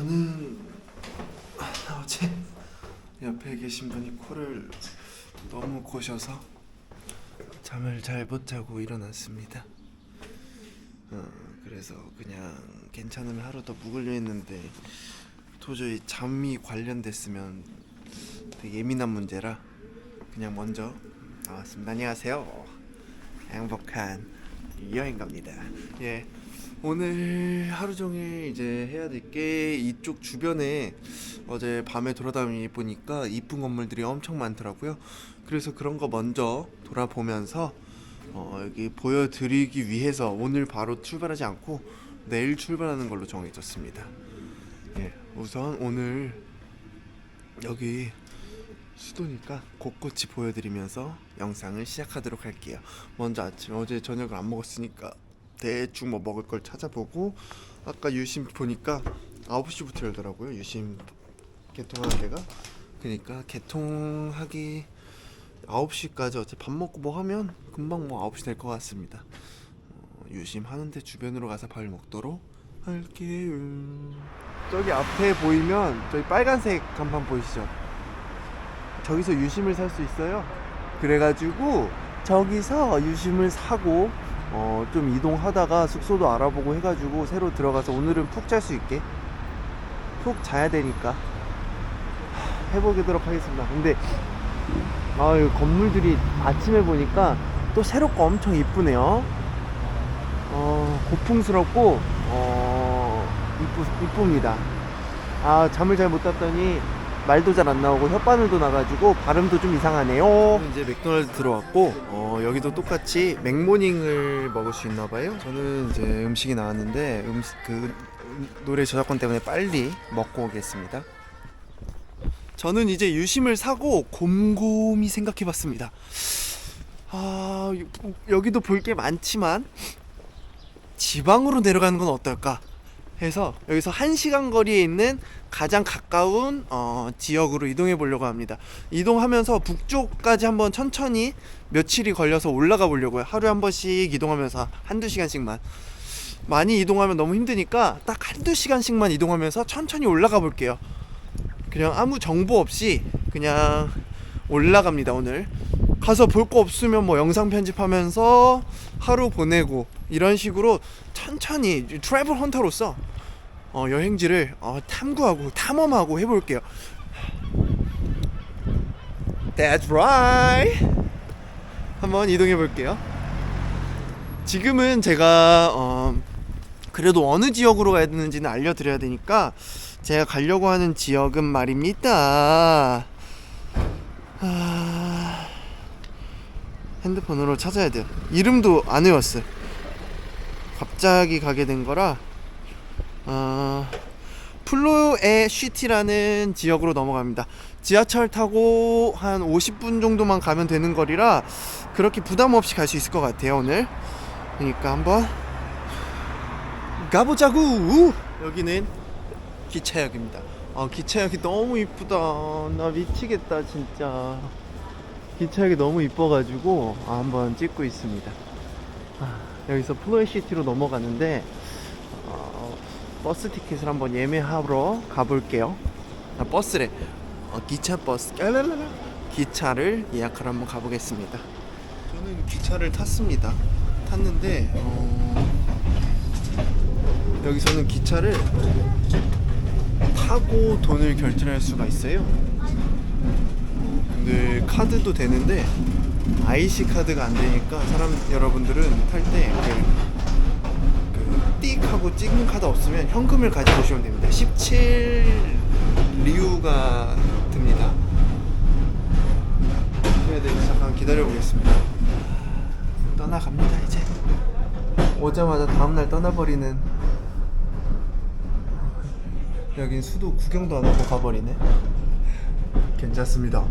저는 어제 옆에 계신 분이 코를 너무 고셔서 잠을 잘 못 자고 일어났습니다. 어, 그래서 그냥 괜찮으면 하루 더 묵으려 했는데 도저히 잠이 관련됐으면 되게 예민한 문제라 그냥 먼저 나왔습니다. 안녕하세요. 행복한 여행 갑니다. 예. 오늘 하루 종일 이제 해야 될 게 이쪽 주변에 어제 밤에 돌아다니 보니까 이쁜 건물들이 엄청 많더라고요. 그래서 그런 거 먼저 돌아보면서 어, 여기 보여드리기 위해서 오늘 바로 출발하지 않고 내일 출발하는 걸로 정해졌습니다. 예, 우선 오늘 여기 수도니까 곳곳이 보여드리면서 영상을 시작하도록 할게요. 먼저 아침 어제 저녁을 안 먹었으니까 대충 뭐 먹을 걸 찾아보고 아까 유심 보니까 9시부터 열더라고요. 유심 개통하는 데가. 그러니까 개통하기 9시까지 어차피 밥 먹고 뭐 하면 금방 뭐 9시 될 것 같습니다. 어, 유심 하는데 주변으로 가서 밥 먹도록 할게요. 저기 앞에 보이면 저기 빨간색 간판 보이시죠? 저기서 유심을 살 수 있어요. 그래가지고 저기서 유심을 사고 어, 좀 이동하다가 숙소도 알아보고 해가지고 새로 들어가서 오늘은 푹 잘 수 있게 푹 자야 되니까 하, 해보도록 하겠습니다. 근데 아, 이 건물들이 아침에 보니까 또 새롭고 엄청 이쁘네요. 어, 고풍스럽고 어, 이쁘, 이쁩니다. 아, 잠을 잘 못 잤더니 말도 잘 안 나오고 혓바늘도 나가지고 발음도 좀 이상하네요. 이제 맥도날드 들어왔고 어, 여기도 똑같이 맥모닝을 먹을 수 있나 봐요. 저는 이제 음식이 나왔는데 음식 그 음, 노래 저작권 때문에 빨리 먹고 오겠습니다. 저는 이제 유심을 사고 곰곰이 생각해봤습니다. 아 여기도 볼 게 많지만 지방으로 내려가는 건 어떨까? 해서 여기서 1시간 거리에 있는 가장 가까운 어, 지역으로 이동해 보려고 합니다. 이동하면서 북쪽까지 한번 천천히 며칠이 걸려서 올라가 보려고요. 하루에 한 번씩 이동하면서 한두 시간씩만. 많이 이동하면 너무 힘드니까 딱 한두 시간씩만 이동하면서 천천히 올라가 볼게요. 그냥 아무 정보 없이 그냥 올라갑니다, 오늘. 가서 볼 거 없으면 뭐 영상 편집하면서 하루 보내고 이런 식으로 천천히 트래블 헌터로서 어, 여행지를 어, 탐구하고 탐험하고 해볼게요. That's right. 한번 이동해 볼게요. 지금은 제가 어, 그래도 어느 지역으로 가야 되는지는 알려드려야 되니까 제가 가려고 하는 지역은 말입니다. 아... 핸드폰으로 찾아야 돼요. 이름도 안 외웠어요. 갑자기 가게 된 거라 어, 플로에 쉬티라는 지역으로 넘어갑니다. 지하철 타고 한 50분 정도만 가면 되는 거리라 그렇게 부담 없이 갈 수 있을 것 같아요 오늘. 그러니까 한번 가보자구. 여기는 기차역입니다. 아 기차역이 너무 이쁘다. 나 미치겠다 진짜. 기차역이 너무 이뻐가지고 아, 한번 찍고 있습니다. 아, 여기서 플로에 시티로 넘어가는데 어, 버스 티켓을 한번 예매하러 가볼게요. 아, 버스래. 어, 기차 버스. 깔랄랄라. 기차를 예약하러 한번 가보겠습니다. 저는 기차를 탔습니다. 탔는데 어, 여기서는 기차를 타고 돈을 결제할 수가 있어요. 근데 카드도 되는데 IC 카드가 안 되니까 사람 여러분들은 탈때 그띡 하고 찍는 카드 없으면 현금을 가지고 오시면 됩니다. 17 리우가 듭니다. 그래야 돼. 잠깐 기다려 보겠습니다. 떠나갑니다 이제. 오자마자 다음날 떠나버리는 여긴 수도 구경도 안 하고 가버리네. 괜찮습니다.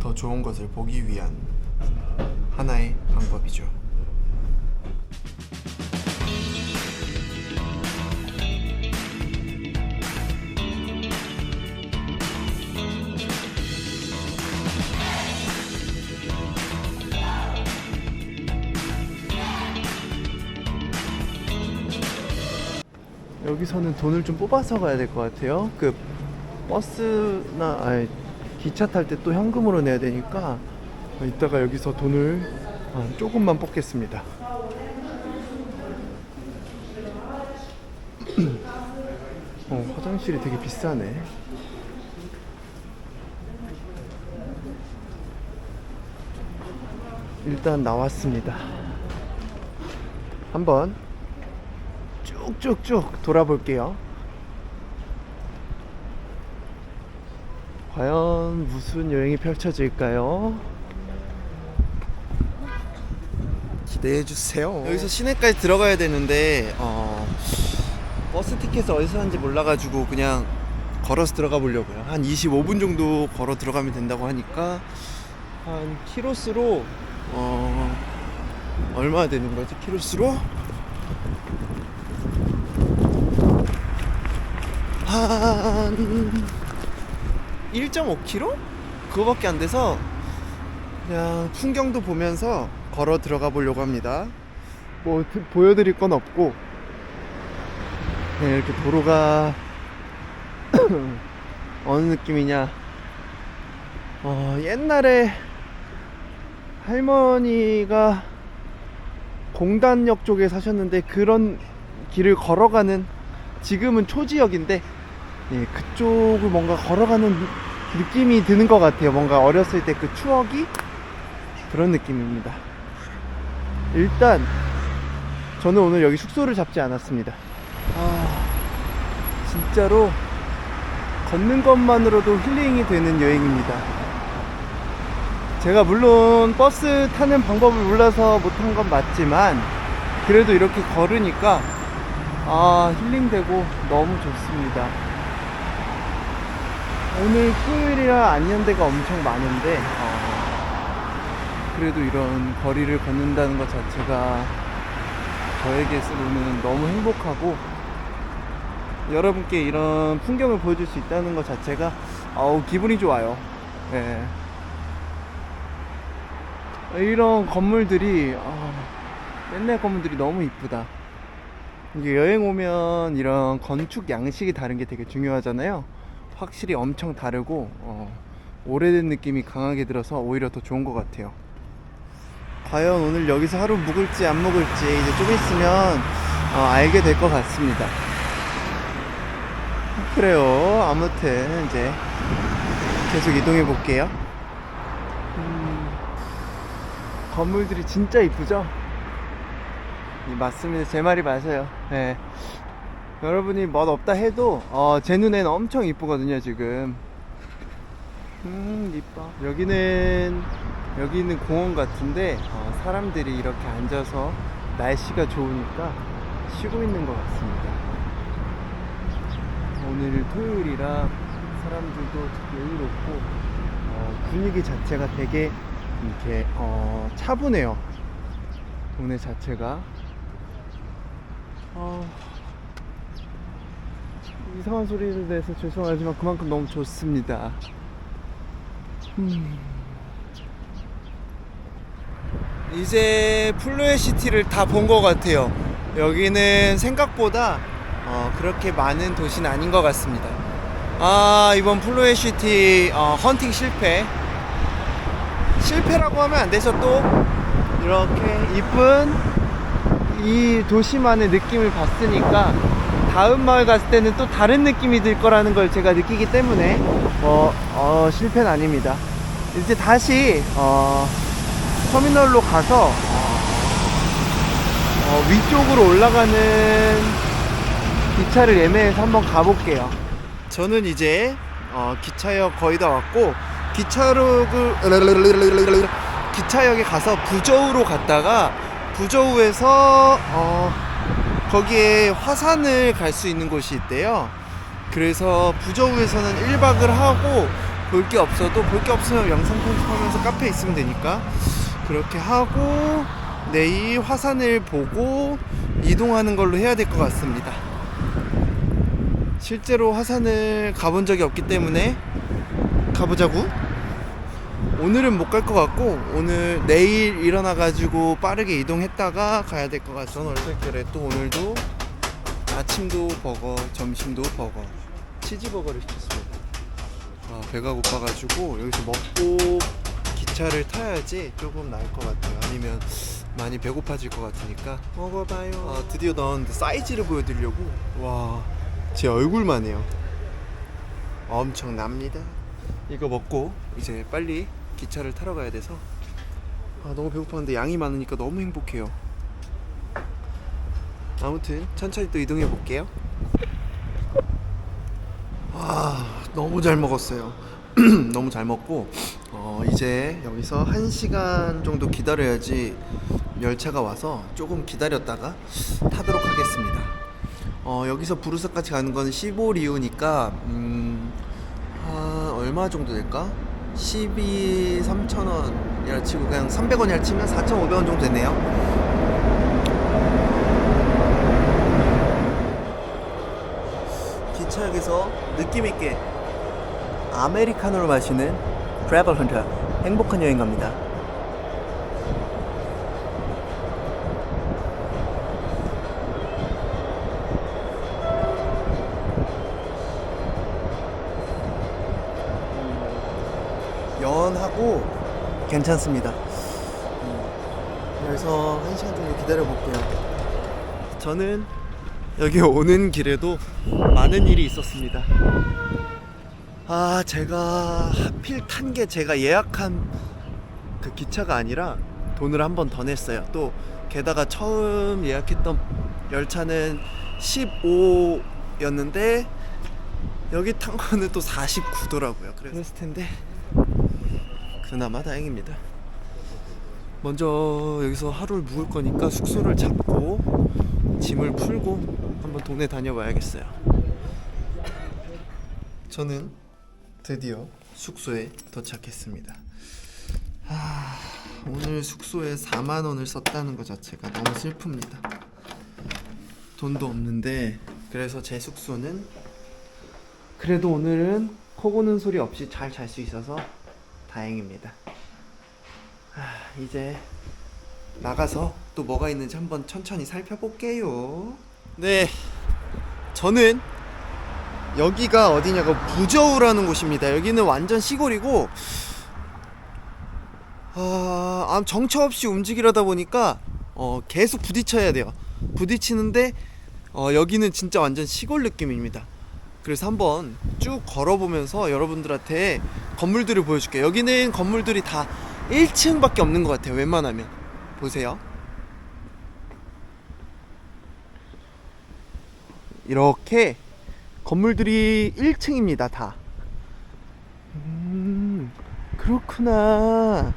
더 좋은 것을 보기 위한 하나의 방법이죠. 여기서는 돈을 좀 뽑아서 가야 될 것 같아요. 그 버스나 아니, 기차 탈 때 또 현금으로 내야 되니까 이따가 여기서 돈을 아, 조금만 뽑겠습니다. 어, 화장실이 되게 비싸네. 일단 나왔습니다. 한번 쭉쭉쭉 돌아볼게요. 과연 무슨 여행이 펼쳐질까요? 기대해 주세요. 여기서 시내까지 들어가야 되는데 어, 버스 티켓을 어디서 사는지 몰라가지고 그냥 걸어서 들어가 보려고요. 한 25분 정도 걸어 들어가면 된다고 하니까 한 키로수로 어, 얼마 되는 거지? 키로수로 한 1.5km? 그거밖에 안 돼서 그냥 풍경도 보면서 걸어 들어가 보려고 합니다. 뭐 드- 보여드릴 건 없고 그냥 이렇게 도로가 어느 느낌이냐? 어, 옛날에 할머니가 공단역 쪽에 사셨는데 그런 길을 걸어가는 지금은 초지역인데 예, 그쪽을 뭔가 걸어가는 느- 느낌이 드는 것 같아요. 뭔가 어렸을 때 그 추억이 그런 느낌입니다. 일단 저는 오늘 여기 숙소를 잡지 않았습니다. 아, 진짜로 걷는 것만으로도 힐링이 되는 여행입니다. 제가 물론 버스 타는 방법을 몰라서 못한 건 맞지만 그래도 이렇게 걸으니까 아 힐링되고 너무 좋습니다. 오늘 토요일이라 안연대가 엄청 많은데 어, 그래도 이런 거리를 걷는다는 것 자체가 저에게서는 너무 행복하고 여러분께 이런 풍경을 보여줄 수 있다는 것 자체가 어우 기분이 좋아요. 예. 이런 건물들이 아, 옛날 건물들이 너무 이쁘다. 이게 여행 오면 이런 건축 양식이 다른 게 되게 중요하잖아요. 확실히 엄청 다르고 어, 오래된 느낌이 강하게 들어서 오히려 더 좋은 것 같아요. 과연 오늘 여기서 하루 묵을지 안 묵을지 이제 좀 있으면 어, 알게 될 것 같습니다. 그래요. 아무튼 이제 계속 이동해 볼게요. 음, 건물들이 진짜 이쁘죠? 이 맞습니다. 제 말이 맞아요. 네. 여러분이 멋 없다 해도 어, 제 눈에는 엄청 이쁘거든요 지금. 음 이뻐. 여기는 여기 있는 공원 같은데 어, 사람들이 이렇게 앉아서 날씨가 좋으니까 쉬고 있는 것 같습니다. 오늘 토요일이라 사람들도 여유롭고 어, 분위기 자체가 되게 이렇게 어, 차분해요. 동네 자체가 어, 이상한 소리를 내서 죄송하지만 그만큼 너무 좋습니다. 음. 이제 플루에 시티를 다 본 것 같아요. 여기는 생각보다 어, 그렇게 많은 도시는 아닌 것 같습니다. 아 이번 플루에 시티 어, 헌팅 실패. 실패라고 하면 안 되죠 또 이렇게 이쁜 이 도시만의 느낌을 봤으니까 다음 마을 갔을 때는 또 다른 느낌이 들 거라는 걸 제가 느끼기 때문에 뭐 어, 실패는 아닙니다. 이제 다시 어, 터미널로 가서 어, 어, 위쪽으로 올라가는 기차를 예매해서 한번 가볼게요. 저는 이제 어, 기차역 거의 다 왔고 기차역을 기차역에 가서 부저우로 갔다가 부저우에서 어, 거기에 화산을 갈 수 있는 곳이 있대요. 그래서 부저우에서는 1박을 하고 볼 게 없어도 볼 게 없으면 영상 편집하면서 카페에 있으면 되니까 그렇게 하고 내일 화산을 보고 이동하는 걸로 해야 될 것 같습니다. 실제로 화산을 가본 적이 없기 때문에 가보자고. 오늘은 못 갈 것 같고 오늘 내일 일어나 가지고 빠르게 이동했다가 가야 될 것 같아서 어떻게 그래 또 오늘도 아침도 버거, 점심도 버거, 치즈버거를 시켰습니다. 아, 배가 고파가지고 여기서 먹고 기차를 타야지 조금 나을 것 같아요. 아니면 많이 배고파질 것 같으니까 먹어봐요. 아, 드디어 넣었는데 사이즈를 보여드리려고 와, 제 얼굴만 해요. 엄청납니다. 이거 먹고 이제 빨리 기차를 타러 가야 돼서 아, 너무 배고팠는데 양이 많으니까 너무 행복해요. 아무튼 천천히 또 이동해 볼게요. 아 너무 잘 먹었어요. 너무 잘 먹고 어, 이제 여기서 한 시간 정도 기다려야지 열차가 와서 조금 기다렸다가 타도록 하겠습니다. 어, 여기서 부르스까지 가는 건 15리우니까 음, 한 얼마 정도 될까? 12 3,000원이라 치고 그냥 300원이라 치면 4,500원 정도 되네요. 기차역에서 느낌 있게 아메리카노를 마시는 트래블 헌터 행복한 여행 갑니다. 괜찮습니다. 음, 그래서 한 시간 정도 기다려 볼게요. 저는 여기 오는 길에도 많은 일이 있었습니다. 아, 제가 하필 탄 게 제가 예약한 그 기차가 아니라 돈을 한 번 더 냈어요. 또 게다가 처음 예약했던 열차는 15였는데 여기 탄 거는 또 49더라고요. 그랬을 텐데 그나마 다행입니다. 먼저 여기서 하루를 묵을 거니까 숙소를 잡고 짐을 풀고 한번 동네 다녀봐야겠어요. 저는 드디어 숙소에 도착했습니다. 아, 오늘 숙소에 4만 원을 썼다는 것 자체가 너무 슬픕니다. 돈도 없는데 그래서 제 숙소는 그래도 오늘은 코 고는 소리 없이 잘 잘 수 있어서 다행입니다. 아, 이제 나가서 또 뭐가 있는지 한번 천천히 살펴볼게요. 네, 저는 여기가 어디냐고 부저우라는 곳입니다. 여기는 완전 시골이고 아, 아, 정처 없이 움직이려다 보니까 어, 계속 부딪혀야 돼요. 부딪히는데 어, 여기는 진짜 완전 시골 느낌입니다. 그래서 한번 쭉 걸어보면서 여러분들한테 건물들을 보여줄게요. 여기는 건물들이 다 1층밖에 없는 것 같아요. 웬만하면 보세요. 이렇게 건물들이 1층입니다. 다. 음, 그렇구나.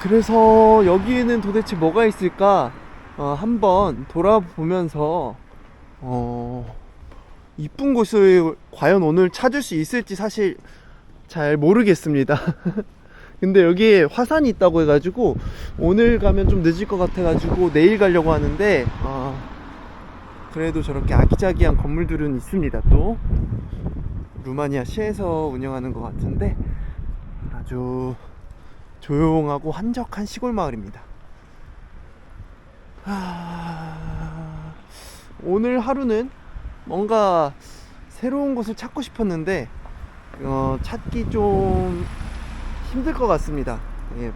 그래서 여기에는 도대체 뭐가 있을까? 어, 한번 돌아보면서 어, 이쁜 곳을 과연 오늘 찾을 수 있을지 사실 잘 모르겠습니다. 근데 여기에 화산이 있다고 해가지고 오늘 가면 좀 늦을 것 같아가지고 내일 가려고 하는데 아, 그래도 저렇게 아기자기한 건물들은 있습니다. 또 루마니아 시에서 운영하는 것 같은데 아주 조용하고 한적한 시골 마을입니다. 하... 오늘 하루는 뭔가 새로운 곳을 찾고 싶었는데 어, 찾기 좀 힘들 것 같습니다. 예.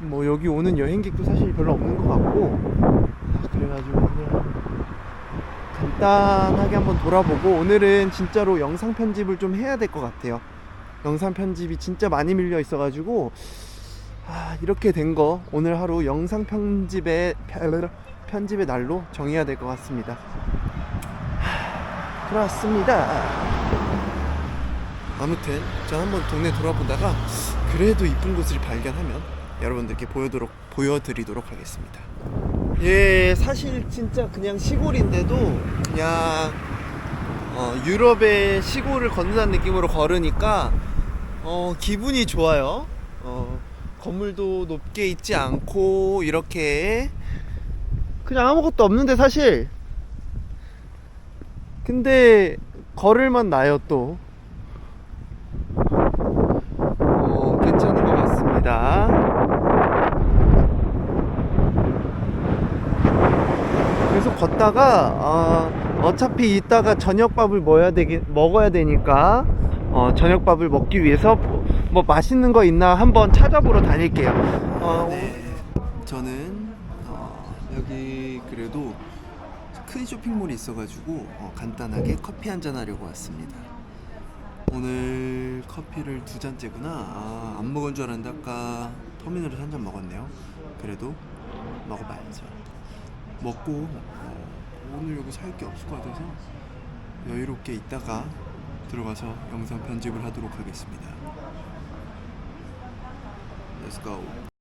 뭐 여기 오는 여행객도 사실 별로 없는 것 같고 아, 그래가지고 그냥 간단하게 한번 돌아보고 오늘은 진짜로 영상 편집을 좀 해야 될 것 같아요. 영상 편집이 진짜 많이 밀려 있어가지고 아, 이렇게 된 거 오늘 하루 영상 편집의 편집의 날로 정해야 될 것 같습니다. 하, 그렇습니다. 아무튼 저 한번 동네 돌아보다가 그래도 이쁜 곳을 발견하면 여러분들께 보여도록 보여드리도록 하겠습니다. 예, 사실 진짜 그냥 시골인데도 그냥 어, 유럽의 시골을 걷는다는 느낌으로 걸으니까 어, 기분이 좋아요. 어, 건물도 높게 있지 않고 이렇게 그냥 아무것도 없는데 사실 근데 걸을만 나요 또 어, 괜찮은 것 같습니다. 걷다가 어, 어차피 이따가 저녁밥을 먹어야 되기 먹어야 되니까 어, 저녁밥을 먹기 위해서 뭐, 뭐 맛있는 거 있나 한번 찾아보러 다닐게요. 어, 네, 저는 어, 여기 그래도 큰 쇼핑몰이 있어가지고 어, 간단하게 커피 한잔 하려고 왔습니다. 오늘 커피를 두 잔째구나. 아, 안 먹은 줄 알았는데 아까 터미널에서 한 잔 먹었네요. 그래도 먹어봐야죠. 먹고 어, 오늘 여기 살 게 없을 것 같아서 여유롭게 있다가 들어가서 영상 편집을 하도록 하겠습니다. Let's go.